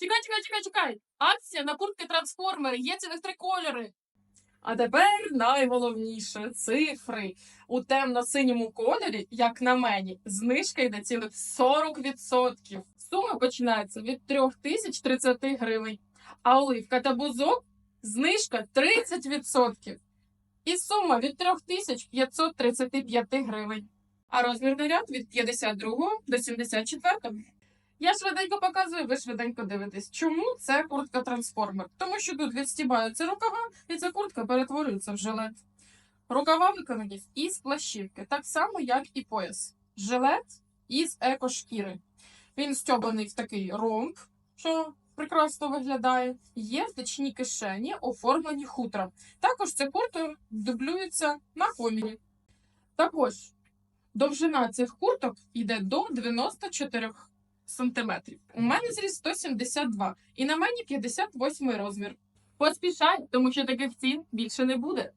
Чекай, чекай, чекай, чекай. Акція на куртки трансформери. Є цілих три кольори. А тепер найголовніше цифри. У темно-синьому кольорі, як на мені, знижка йде цілих 40%. Сума починається від 3030 гривень. А оливка та бузок знижка 30%. І сума від 3535 гривень. А розмірний ряд від 52 до 74. Я швиденько показую, ви швиденько дивитесь. Чому це куртка трансформер? Тому що тут відстібаються рукава, і ця куртка перетворюється в жилет. Рукава виконані із плащівки, так само, як і пояс. Жилет із екошкіри. Він стьобаний в такий ромб, що прекрасно виглядає. Є втечні кишені, оформлені хутром. Також ця куртка дублюється на комірі. Також довжина цих курток йде до 94 сантиметрів. У мене зріс 172 і на мені 58 розмір. Поспішай, тому що таких цін більше не буде.